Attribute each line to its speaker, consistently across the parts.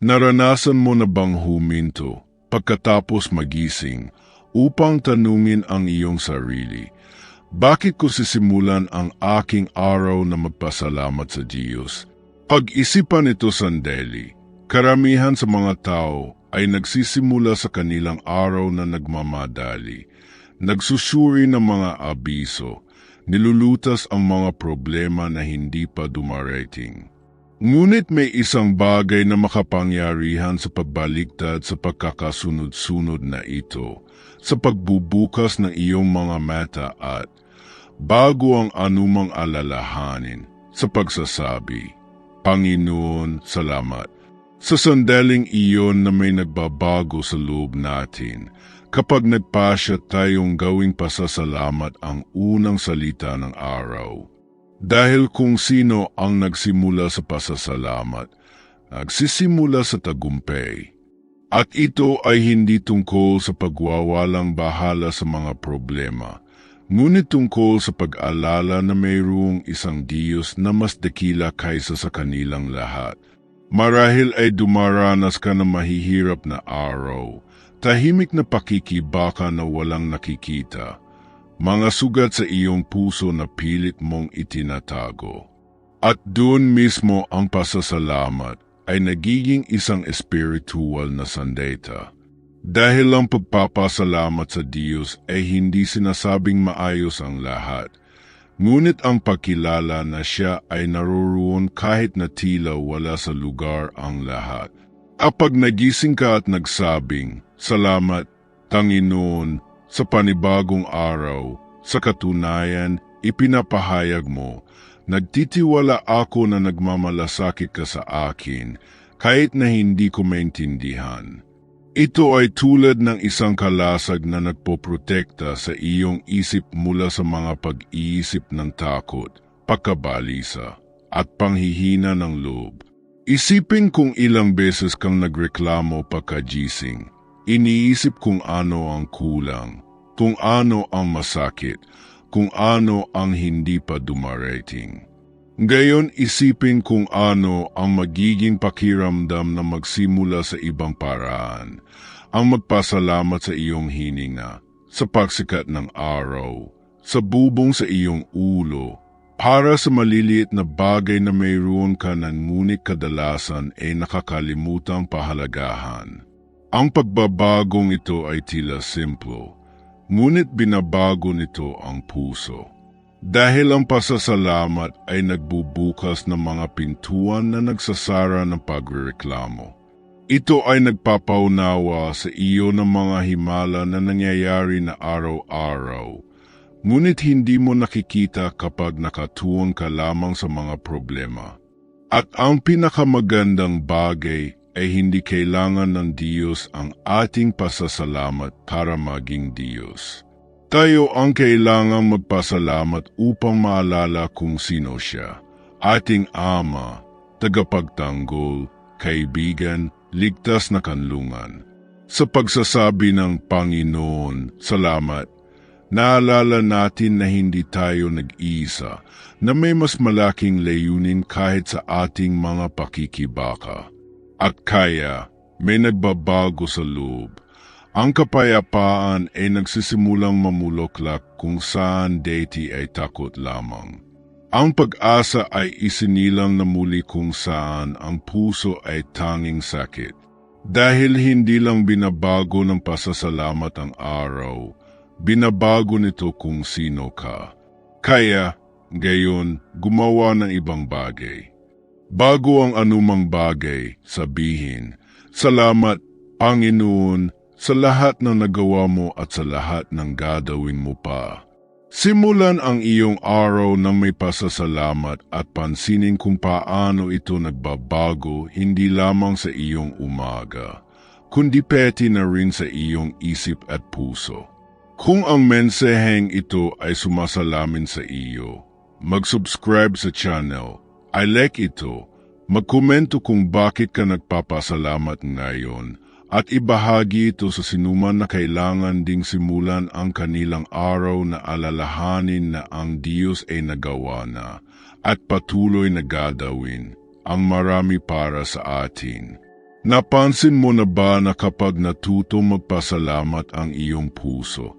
Speaker 1: Naranasan mo na bang huminto pagkatapos magising upang tanungin ang iyong sarili, bakit ko sisimulan ang aking araw na magpasalamat sa Diyos? Pag-isipan ito sandali, karamihan sa mga tao ay nagsisimula sa kanilang araw na nagmamadali, nagsusuri ng mga abiso, nilulutas ang mga problema na hindi pa dumarating. Ngunit may isang bagay na makapangyarihan sa pagbaliktad sa pagkakasunod-sunod na ito, sa pagbubukas ng iyong mga mata at, bago ang anumang alalahanin, sa pagsasabi, Panginoon, salamat. Sa sandaling iyon na may nagbabago sa loob natin, kapag nagpasya tayong gawing pasasalamat ang unang salita ng araw. Dahil kung sino ang nagsimula sa pasasalamat, nagsisimula sa tagumpay. At ito ay hindi tungkol sa pagwawalang bahala sa mga problema, Ngunit tungkol sa pag-alala na mayroong isang Diyos na mas dakila kaysa sa kanilang lahat. Marahil ay dumaranas ka ng mahihirap na araw, tahimik na pakikibaka na walang nakikita, mga sugat sa iyong puso na pilit mong itinatago. At doon mismo ang pasasalamat ay nagiging isang spiritual na sandata. Dahil ang pagpapasalamat sa Diyos ay hindi sinasabing maayos ang lahat, ngunit ang pakilala na siya ay naroroon kahit na tila wala sa lugar ang lahat. Kapag nagising ka at nagsabing, Salamat, Tanginoon, sa panibagong araw, sa katunayan, ipinapahayag mo, nagtitiwala ako na nagmamalasakit ka sa akin, kahit na hindi ko maintindihan. Ito ay tulad ng isang kalasag na nagpoprotekta sa iyong isip mula sa mga pag-iisip ng takot, pagkabalisa, at panghihina ng loob. Isipin kung ilang beses kang nagreklamo pagkagising. Iniisip kung ano ang kulang, kung ano ang masakit, kung ano ang hindi pa dumarating. Gayon isipin kung ano ang magiging pakiramdam na magsimula sa ibang paraan, ang magpasalamat sa iyong hininga, sa pagsikat ng araw, sa bubong sa iyong ulo, para sa maliliit na bagay na mayroon ka na ngunit kadalasan ay nakakalimutang pahalagahan. Ang pagbabagong ito ay tila simple, ngunit binabago nito ang puso. Dahil ang pasasalamat ay nagbubukas ng mga pintuan na nagsasara ng pagrereklamo. Ito ay nagpapaunawa sa iyo ng mga himala na nangyayari na araw-araw, ngunit hindi mo nakikita kapag nakatuon ka lamang sa mga problema. At ang pinakamagandang bagay ay hindi kailangan ng Diyos ang ating pasasalamat para maging Diyos. Tayo ang kailangang magpasalamat upang maalala kung sino siya. Ating Ama, tagapagtanggol, kaibigan, ligtas na kanlungan. Sa pagsasabi ng Panginoon, salamat, naalala natin na hindi tayo nag-iisa, na may mas malaking layunin kahit sa ating mga pakikibaka. At kaya, may nagbabago sa loob ang kapayapaan ay nagsisimulang mamulaklak kung saan deity ay takot lamang. Ang pag-asa ay isinilang na muli kung saan ang puso ay tanging sakit. Dahil hindi lang binabago ng pasasalamat ang araw, binabago nito kung sino ka. Kaya, gayon, gumawa ng ibang bagay. Bago ang anumang bagay, sabihin, Salamat, Panginoon, sa lahat ng nagawa mo at sa lahat ng gagawin mo pa. Simulan ang iyong araw ng may pasasalamat at pansinin kung paano ito nagbabago hindi lamang sa iyong umaga, kundi peti na rin sa iyong isip at puso. Kung ang mensaheng ito ay sumasalamin sa iyo, mag-subscribe sa channel, I like ito, magkomento kung bakit ka nagpapasalamat ngayon, at ibahagi ito sa sinuman na kailangan ding simulan ang kanilang araw na alalahanin na ang Diyos ay nagawa na at patuloy na gagawin ang marami para sa atin. Napansin mo na ba na kapag natuto magpasalamat ang iyong puso,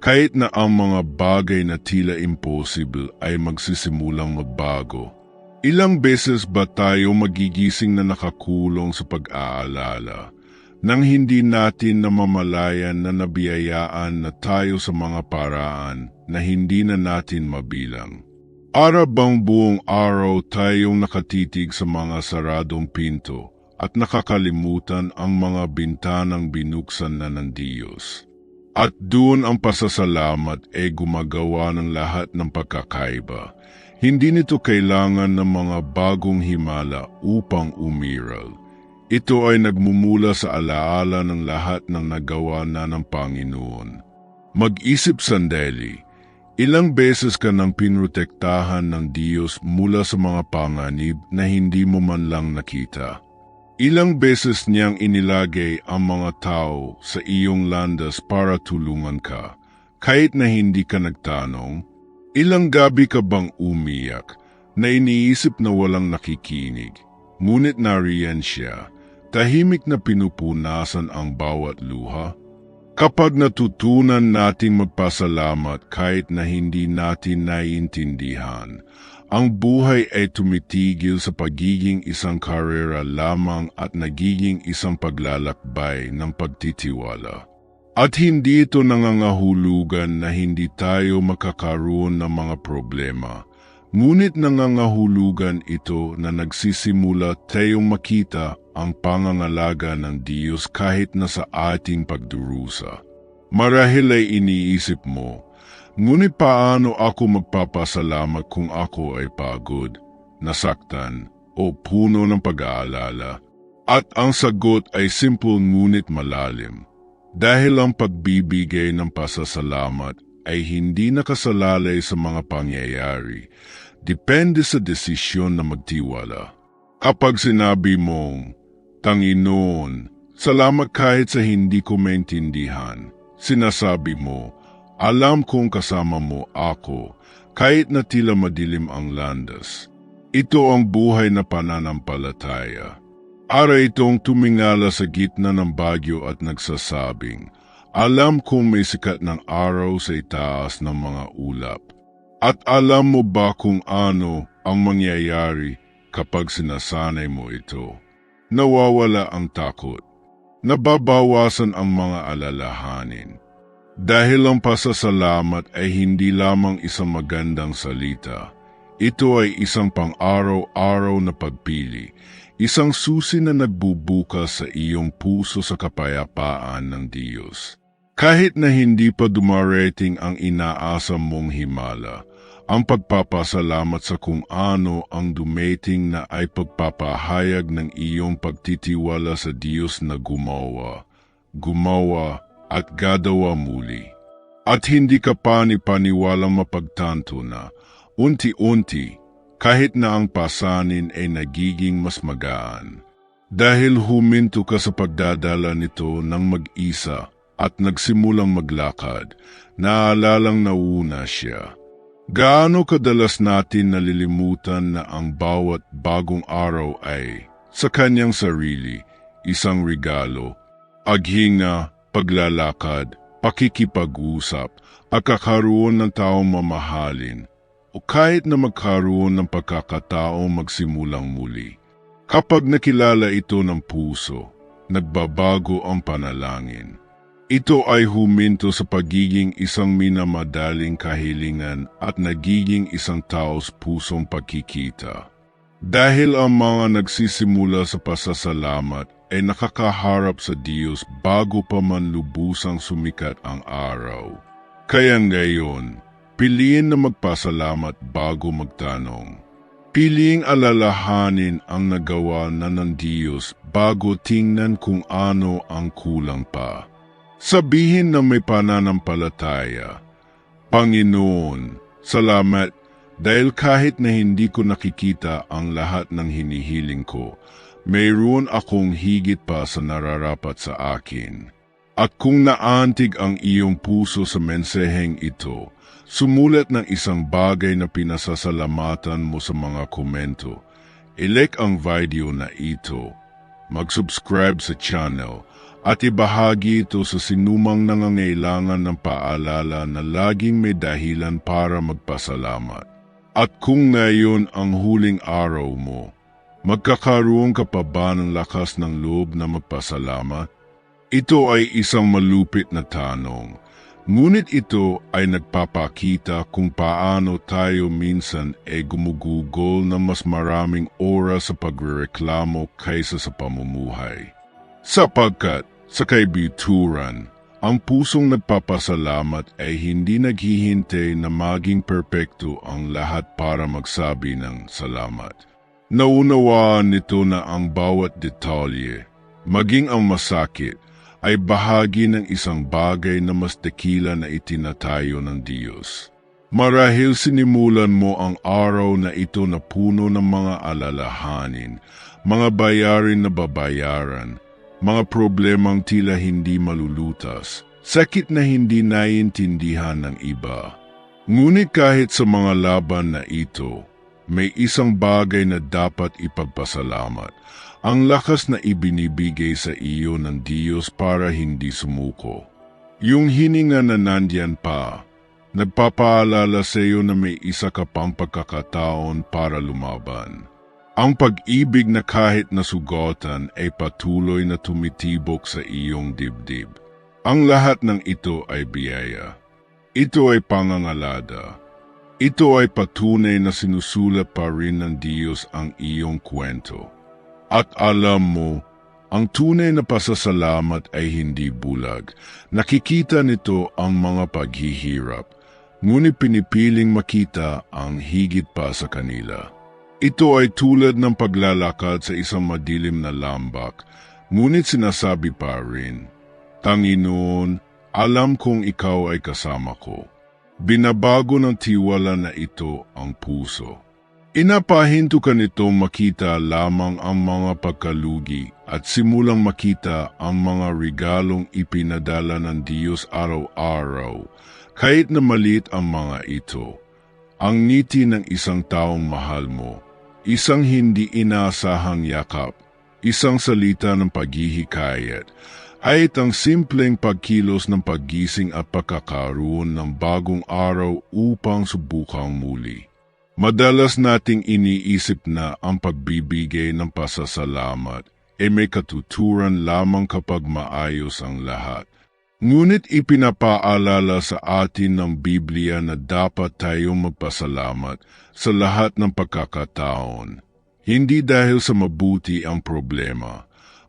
Speaker 1: kahit na ang mga bagay na tila impossible ay magsisimulang magbago? Ilang beses ba tayo magigising na nakakulong sa pag-aalala nang hindi natin namamalayan na nabiyayaan na tayo sa mga paraan na hindi na natin mabilang? Ara bang buong araw tayong nakatitig sa mga saradong pinto at nakakalimutan ang mga bintanang binuksan na ng Diyos? At doon ang pasasalamat ay gumagawa ng lahat ng pagkakaiba. Hindi nito kailangan ng mga bagong himala upang umiral. Ito ay nagmumula sa alaala ng lahat ng nagawa na ng Panginoon. Mag-isip sandali, ilang beses ka nang pinrotektahan ng Diyos mula sa mga panganib na hindi mo man lang nakita. Ilang beses niyang inilagay ang mga tao sa iyong landas para tulungan ka, kahit na hindi ka nagtanong, Ilang gabi ka bang umiyak na iniisip na walang nakikinig, ngunit nariyan siya, tahimik na pinupunasan ang bawat luha? Kapag natutunan nating magpasalamat kahit na hindi natin naiintindihan, ang buhay ay tumitigil sa pagiging isang karera lamang at nagiging isang paglalakbay ng pagtitiwala. At hindi ito nangangahulugan na hindi tayo makakaroon ng mga problema. Ngunit nangangahulugan ito na nagsisimula tayong makita ang pangangalaga ng Diyos kahit na sa ating pagdurusa. Marahil ay iniisip mo, ngunit paano ako magpapasalamat kung ako ay pagod, nasaktan, o puno ng pag-aalala? At ang sagot ay simple ngunit malalim. Dahil ang pagbibigay ng pasasalamat ay hindi nakasalalay sa mga pangyayari, depende sa desisyon na magtiwala. Kapag sinabi mong, Tanginoon, salamat kahit sa hindi ko maintindihan, sinasabi mo, alam kong kasama mo ako kahit na tila madilim ang landas. Ito ang buhay na pananampalataya. Ara itong tumingala sa gitna ng bagyo at nagsasabing, Alam kong may sikat ng araw sa itaas ng mga ulap. At alam mo ba kung ano ang mangyayari kapag sinasanay mo ito? Nawawala ang takot. Nababawasan ang mga alalahanin. Dahil ang pasasalamat ay hindi lamang isang magandang salita. Ito ay isang pang-araw-araw na pagpili Isang susi na nagbubukas sa iyong puso sa kapayapaan ng Diyos. Kahit na hindi pa dumarating ang inaasam mong himala, ang pagpapasalamat sa kung ano ang dumating na ay pagpapahayag ng iyong pagtitiwala sa Diyos na gumawa, gumawa at gadawa muli. At hindi ka pa ni paniwalang mapagtanto na unti-unti kahit na ang pasanin ay nagiging mas magaan. Dahil huminto ka sa pagdadala nito ng mag-isa at nagsimulang maglakad, naalalang nauna siya. Gaano kadalas natin nalilimutan na ang bawat bagong araw ay, sa kanyang sarili, isang regalo, aghinga, paglalakad, pakikipag-usap, at kakaroon ng taong mamahalin, o kahit na magkaroon ng pagkakataong magsimulang muli. Kapag nakilala ito ng puso, nagbabago ang panalangin. Ito ay huminto sa pagiging isang minamadaling kahilingan at nagiging isang taos pusong pagkikita. Dahil ang mga nagsisimula sa pasasalamat ay nakakaharap sa Diyos bago pa man lubusang sumikat ang araw. Kaya ngayon, Piliin na magpasalamat bago magtanong. Piling alalahanin ang nagawa na ng Diyos bago tingnan kung ano ang kulang pa. Sabihin na may pananampalataya, Panginoon, salamat dahil kahit na hindi ko nakikita ang lahat ng hinihiling ko, mayroon akong higit pa sa nararapat sa akin. At kung naantig ang iyong puso sa menseheng ito, Sumulat ng isang bagay na pinasasalamatan mo sa mga komento. Ilek ang video na ito. mag-subscribe sa channel at ibahagi ito sa sinumang nangangailangan ng paalala na laging may dahilan para magpasalamat. At kung ngayon ang huling araw mo, magkakaroon ka pa ba ng lakas ng loob na magpasalamat? Ito ay isang malupit na tanong, ngunit ito ay nagpapakita kung paano tayo minsan ay gumugugol ng mas maraming oras sa pagrereklamo kaysa sa pamumuhay. Sapagkat sa kaibituran, ang pusong nagpapasalamat ay hindi naghihintay na maging perpekto ang lahat para magsabi ng salamat. Naunawaan nito na ang bawat detalye, maging ang masakit, ay bahagi ng isang bagay na mas tekila na itinatayo ng Diyos. Marahil sinimulan mo ang araw na ito na puno ng mga alalahanin, mga bayarin na babayaran, mga problemang tila hindi malulutas, sakit na hindi naiintindihan ng iba. Ngunit kahit sa mga laban na ito, may isang bagay na dapat ipagpasalamat, ang lakas na ibinibigay sa iyo ng Diyos para hindi sumuko. Yung hininga na nandyan pa, nagpapaalala sa iyo na may isa ka pang pagkakataon para lumaban. Ang pag-ibig na kahit nasugatan ay patuloy na tumitibok sa iyong dibdib. Ang lahat ng ito ay biyaya. Ito ay pangangalada. Ito ay patunay na sinusulat pa rin ng Diyos ang iyong kwento. At alam mo, ang tunay na pasasalamat ay hindi bulag. Nakikita nito ang mga paghihirap, ngunit pinipiling makita ang higit pa sa kanila. Ito ay tulad ng paglalakad sa isang madilim na lambak, ngunit sinasabi pa rin, Tanginoon, alam kong ikaw ay kasama ko. Binabago ng tiwala na ito ang puso. Inapahinto ka nitong makita lamang ang mga pagkalugi at simulang makita ang mga regalong ipinadala ng Diyos araw-araw, kahit na malit ang mga ito. Ang ngiti ng isang taong mahal mo, Isang hindi inaasahang yakap, isang salita ng paghihikayat, ay itang simpleng pagkilos ng paggising at pagkakaroon ng bagong araw upang subukang muli. Madalas nating iniisip na ang pagbibigay ng pasasalamat ay may katuturan lamang kapag maayos ang lahat. Ngunit ipinapaalala sa atin ng Biblia na dapat tayong magpasalamat sa lahat ng pagkakataon. Hindi dahil sa mabuti ang problema,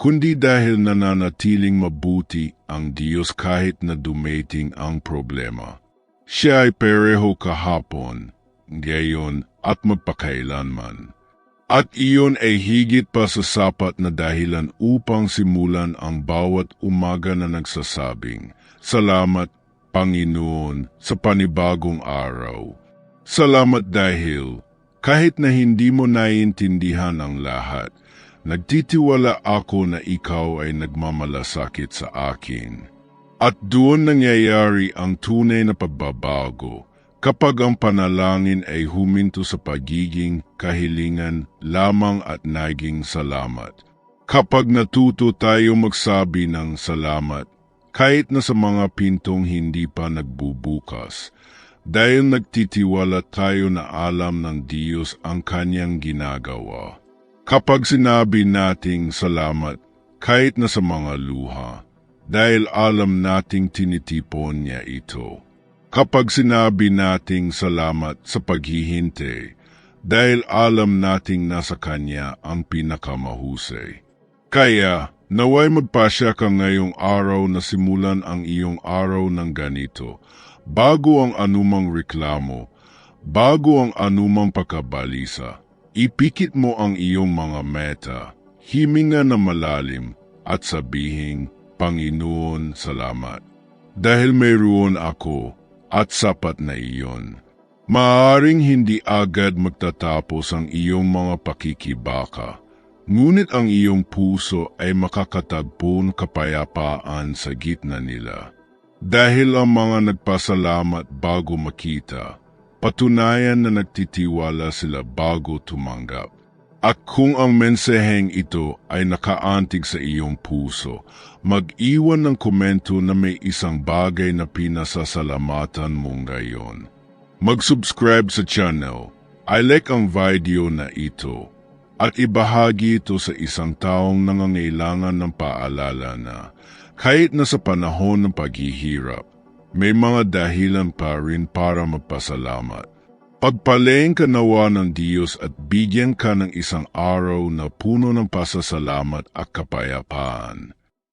Speaker 1: kundi dahil nananatiling mabuti ang Diyos kahit na dumating ang problema. Siya ay pareho kahapon, ngayon at magpakailanman. At iyon ay higit pa sa sapat na dahilan upang simulan ang bawat umaga na nagsasabing, Salamat, Panginoon, sa panibagong araw. Salamat dahil, kahit na hindi mo naiintindihan ang lahat, nagtitiwala ako na ikaw ay nagmamalasakit sa akin. At doon nangyayari ang tunay na pagbabago kapag ang panalangin ay huminto sa pagiging kahilingan lamang at naging salamat. Kapag natuto tayo magsabi ng salamat, kahit na sa mga pintong hindi pa nagbubukas, dahil nagtitiwala tayo na alam ng Diyos ang kanyang ginagawa. Kapag sinabi nating salamat, kahit na sa mga luha, dahil alam nating tinitipon niya ito kapag sinabi nating salamat sa paghihintay dahil alam nating nasa Kanya ang pinakamahusay. Kaya, naway magpasya ka ngayong araw na simulan ang iyong araw ng ganito, bago ang anumang reklamo, bago ang anumang pagkabalisa. Ipikit mo ang iyong mga meta, himinga na malalim, at sabihing, Panginoon, salamat. Dahil mayroon ako, at sapat na iyon. Maaring hindi agad magtatapos ang iyong mga pakikibaka, ngunit ang iyong puso ay makakatagpo kapayapaan sa gitna nila. Dahil ang mga nagpasalamat bago makita, patunayan na nagtitiwala sila bago tumanggap. At kung ang mensaheng ito ay nakaantig sa iyong puso, mag-iwan ng komento na may isang bagay na pinasasalamatan mo ngayon. Mag-subscribe sa channel, i-like ang video na ito, at ibahagi ito sa isang taong nangangailangan ng paalala na kahit na sa panahon ng paghihirap, may mga dahilan pa rin para magpasalamat. Pagpalain ka nawa ng Diyos at bigyan ka ng isang araw na puno ng pasasalamat at kapayapaan.